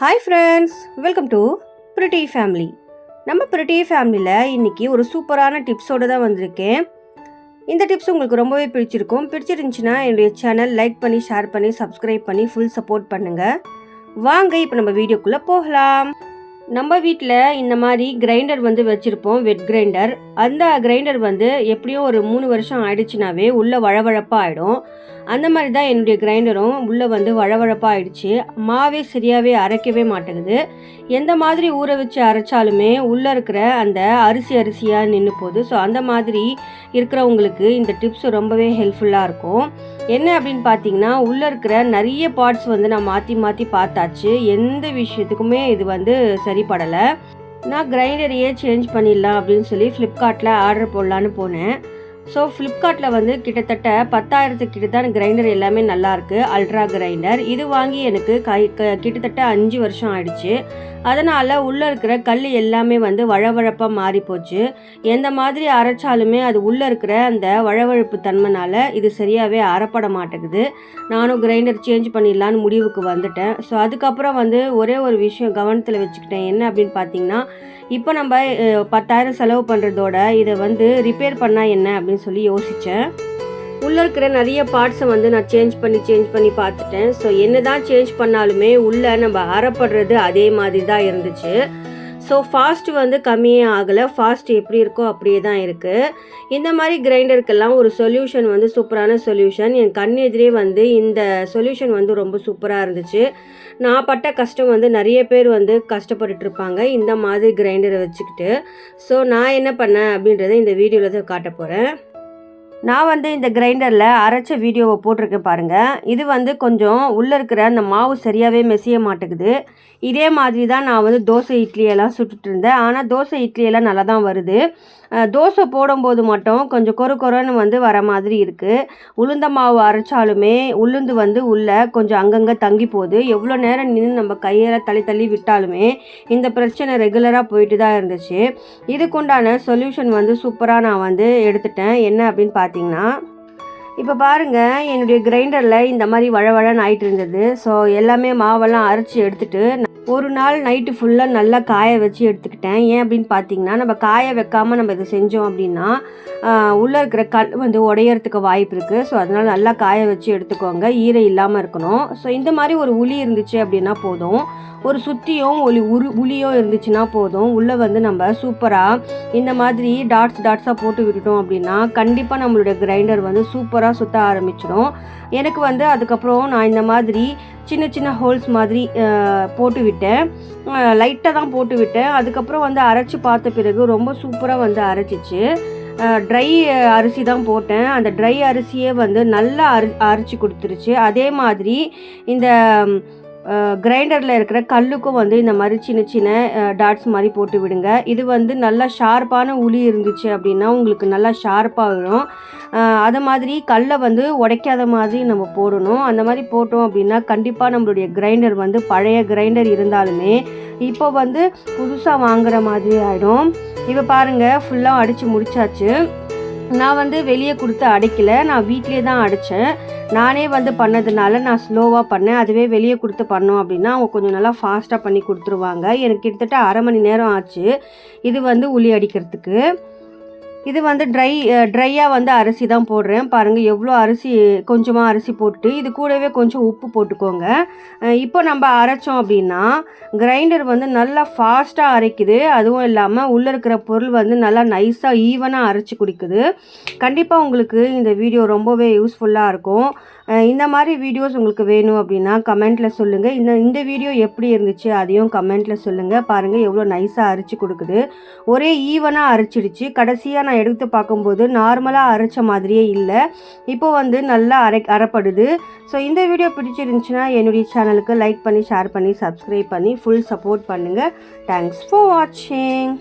Hi friends welcome to Preethi family நம்ம pretty ஃபேமிலியில் இன்றைக்கி ஒரு சூப்பரான டிப்ஸோடு தான் வந்திருக்கேன். இந்த டிப்ஸ் உங்களுக்கு ரொம்பவே பிடிச்சிருக்கும். பிடிச்சிருந்துச்சுன்னா என்னுடைய சேனல் லைக் பண்ணி ஷேர் பண்ணி சப்ஸ்கிரைப் பண்ணி ஃபுல் சப்போர்ட் பண்ணுங்கள் வாங்க இப்போ நம்ம வீடியோக்குள்ளே போகலாம். நம்ம வீட்டில் இந்த மாதிரி கிரைண்டர் வந்து வச்சுருப்போம் வெட் கிரைண்டர் அந்த கிரைண்டர் வந்து எப்படியும் ஒரு மூணு வருஷம் ஆயிடுச்சுனாவே உள்ளே வழவழப்பாக ஆகிடும் அந்த மாதிரி தான் என்னுடைய கிரைண்டரும் உள்ளே வந்து வழவழப்பாக ஆயிடுச்சு. மாவே சரியாகவே அரைக்கவே மாட்டேங்குது. எந்த மாதிரி ஊற வச்சு அரைச்சாலுமே உள்ளே இருக்கிற அந்த அரிசி அரிசியாக நின்று போகுது. ஸோ அந்த மாதிரி இருக்கிறவங்களுக்கு இந்த டிப்ஸ் ரொம்பவே ஹெல்ப்ஃபுல்லாக இருக்கும். என்ன அப்படின்னு பார்த்தீங்கன்னா உள்ளே இருக்கிற நிறைய பார்ட்ஸ் வந்து நான் மாற்றி மாற்றி பார்த்தாச்சு. எந்த விஷயத்துக்குமே இது வந்து சரிப்படலை. நான் கிரைண்டரையே சேஞ்ச் பண்ணிடலாம் அப்படின்னு சொல்லி ஃப்ளிப்கார்ட்டில் ஆர்டர் போடலான்னு போனேன். ஸோ ஃப்ளிப்கார்ட்டில் வந்து கிட்டத்தட்ட பத்தாயிரத்துக்கு கிட்ட தான் கிரைண்டர் எல்லாமே நல்லாயிருக்கு அல்ட்ரா கிரைண்டர் இது வாங்கி எனக்கு கை க கிட்டத்தட்ட அஞ்சு வருஷம் ஆயிடுச்சு. அதனால் உள்ளே இருக்கிற கல் எல்லாமே வந்து வழவழப்பாக மாறி போச்சு. எந்த மாதிரி அரைச்சாலுமே அது உள்ளே இருக்கிற அந்த வழவழப்பு தன்மைனால் இது சரியாகவே அறப்பட மாட்டேங்குது. நானும் கிரைண்டர் சேஞ்ச் பண்ணிடலான்னு முடிவுக்கு வந்துட்டேன். ஸோ அதுக்கப்புறம் வந்து ஒரே ஒரு விஷயம் கவனத்தில் வச்சுக்கிட்டேன். என்ன அப்படின்னு பார்த்தீங்கன்னா இப்போ நம்ம பத்தாயிரம் செலவு பண்ணுறதோட இதை வந்து ரிப்பேர் பண்ணால் என்ன அப்படின்னு சொல்லி யோசித்தேன் உள்ளே இருக்கிற நிறைய பார்ட்ஸை வந்து நான் சேஞ்ச் பண்ணி சேஞ்ச் பண்ணி பார்த்துட்டேன். ஸோ என்ன தான் சேஞ்ச் பண்ணாலுமே உள்ளே நம்ம அறப்படுறது அதே மாதிரி தான் இருந்துச்சு. ஸோ ஃபாஸ்ட் வந்து கம்மியே ஆகலை. ஃபாஸ்ட் எப்படி இருக்கோ அப்படியே தான் இருக்குது இந்த மாதிரி கிரைண்டருக்கெல்லாம் ஒரு சொல்யூஷன் வந்து சூப்பரான சொல்யூஷன் என் கண் எதிரே வந்து இந்த சொல்யூஷன் வந்து ரொம்ப சூப்பராக இருந்துச்சு. நான் பட்ட கஷ்டம் வந்து நிறைய பேர் வந்து கஷ்டப்பட்டுட்டு இருப்பாங்க. இந்த மாதிரி கிரைண்டரை வச்சுக்கிட்டு. ஸோ நான் என்ன பண்ணேன் அப்படின்றத இந்த வீடியோவில் தான் காட்ட போகிறேன் நான் வந்து இந்த கிரைண்டரில் அரைச்ச வீடியோவை போட்டிருக்கேன் பாருங்கள் இது வந்து கொஞ்சம் உள்ளே இருக்கிற அந்த மாவு சரியாகவே மெசிய மாட்டேங்குது. இதே மாதிரி தான் நான் வந்து தோசை இட்லியெல்லாம் சுட்டுட்டு இருந்தேன். ஆனால் தோசை இட்லியெல்லாம் நல்லா தான் வருது. தோசை போடும்போது மட்டும் கொஞ்சம் கொரு கொரன்னு வந்து வர மாதிரி இருக்குது உளுந்த மாவு அரைச்சாலுமே உளுந்து வந்து உள்ளே கொஞ்சம் அங்கங்கே தங்கி போகுது. எவ்வளோ நேரம் நின்று நம்ம கையில் தள்ளி தள்ளி விட்டாலுமே இந்த பிரச்சனை ரெகுலராக போயிட்டு தான் இருந்துச்சு. இதுக்குண்டான சொல்யூஷன் வந்து சூப்பராக நான் வந்து எடுத்துட்டேன். என்ன அப்படின்னு பார்த்து பார்த்தீங்கன்னா இப்போ பாருங்கள் என்னுடைய கிரைண்டரில் இந்த மாதிரி வழவழன்னு ஆகிட்டு இருந்தது. ஸோ எல்லாமே மாவெல்லாம் அரைச்சி எடுத்துகிட்டு ஒரு நாள் நைட்டு ஃபுல்லாக நல்லா காய வச்சு எடுத்துக்கிட்டேன். ஏன் அப்படின்னு பார்த்தீங்கன்னா நம்ம காய வைக்காமல் நம்ம இதை செஞ்சோம் அப்படின்னா உள்ளே இருக்கிற கல் வந்து உடையறதுக்கு வாய்ப்பு இருக்குது ஸோ அதனால் நல்லா காய வச்சு எடுத்துக்கோங்க. ஈரை இல்லாமல் இருக்கணும். ஸோ இந்த மாதிரி ஒரு உளி இருந்துச்சு அப்படின்னா போதும். ஒரு சுற்றியும் ஒளி உரு உளியோ இருந்துச்சுன்னா போதும். உள்ளே வந்து நம்ம சூப்பராக இந்த மாதிரி டாட்ஸ் டாட்ஸாக போட்டு விட்டுட்டோம் அப்படின்னா கண்டிப்பாக நம்மளுடைய கிரைண்டர் வந்து சூப்பராக சுற்ற ஆரம்பிச்சிடும். எனக்கு வந்து அதுக்கப்புறம் நான் இந்த மாதிரி சின்ன சின்ன ஹோல்ஸ் மாதிரி போட்டு விட்டேன். லைட்டாக தான் போட்டு விட்டேன். அதுக்கப்புறம் வந்து அரைச்சி பார்த்த பிறகு ரொம்ப சூப்பராக வந்து அரைச்சிச்சு. ட்ரை அரிசி தான் போட்டேன். அந்த ட்ரை அரிசியே வந்து நல்லா அரி அரைச்சி கொடுத்துருச்சு. அதே மாதிரி இந்த கிரைண்டரில் இருக்கிற கல்லுக்கும் வந்து இந்த மாதிரி சின்ன சின்ன டாட்ஸ் மாதிரி போட்டு விடுங்க. இது வந்து நல்லா ஷார்ப்பான உளி இருந்துச்சு அப்படின்னா உங்களுக்கு நல்லா ஷார்ப்பாக வரும். அதை மாதிரி கல்லை வந்து உடைக்காத மாதிரி நம்ம போடணும். அந்த மாதிரி போட்டோம் அப்படின்னா கண்டிப்பாக நம்மளுடைய கிரைண்டர் வந்து பழைய கிரைண்டர் இருந்தாலுமே இப்போ வந்து புதுசாக வாங்குகிற மாதிரி ஆகிடும் இப்போ பாருங்கள் ஃபுல்லாக அடித்து முடிச்சாச்சு. நான் வந்து வெளியே கொடுத்து அடைக்கலை. நான் வீட்லேயே தான் அடைச்சேன். நானே வந்து பண்ணதுனால நான் ஸ்லோவாக பண்ணேன். அதுவே வெளியே கொடுத்து பண்ணோம் அப்படின்னா அவங்க கொஞ்சம் நல்லா ஃபாஸ்ட்டாக பண்ணி கொடுத்துருவாங்க. எனக்கு கிட்டத்தட்ட அரை மணி நேரம் ஆச்சு. இது வந்து உளி அடிக்கிறதுக்கு. இது வந்து ட்ரை ட்ரையாக வந்து அரிசி தான் போடுறேன். பாருங்கள் எவ்வளோ அரிசி கொஞ்சமாக அரிசி போட்டுட்டு இது கூடவே கொஞ்சம் உப்பு போட்டுக்கோங்க. இப்போ நம்ம அரைச்சோம் அப்படின்னா கிரைண்டர் வந்து நல்லா ஃபாஸ்ட்டாக அரைக்குது. அதுவும் இல்லாமல் உள்ளே இருக்கிற பொருள் வந்து நல்லா நைஸாக ஈவனாக அரைச்சி குடிக்குது. கண்டிப்பாக உங்களுக்கு இந்த வீடியோ ரொம்பவே யூஸ்ஃபுல்லாக இருக்கும். இந்த மாதிரி வீடியோஸ் உங்களுக்கு வேணும் அப்படின்னா கமெண்ட்டில் சொல்லுங்கள் இந்த இந்த வீடியோ எப்படி இருந்துச்சு அதையும் கமெண்ட்டில் சொல்லுங்கள் பாருங்கள் எவ்வளோ நைஸாக அரைச்சி கொடுக்குது. ஒரே ஈவனாக அரைச்சிடுச்சு. கடைசியாக நான் நான் எடுத்து பார்க்கும்போது நார்மலாக அரைச்ச மாதிரியே இல்லை. இப்போ வந்து நல்லா அரை அரைப்படுது. ஸோ இந்த வீடியோ பிடிச்சிருந்துச்சுன்னா என்னுடைய சேனலுக்கு லைக் பண்ணி ஷேர் பண்ணி சப்ஸ்கிரைப் பண்ணி ஃபுல் சப்போர்ட் பண்ணுங்கள் தேங்க்ஸ் ஃபார் வாட்சிங்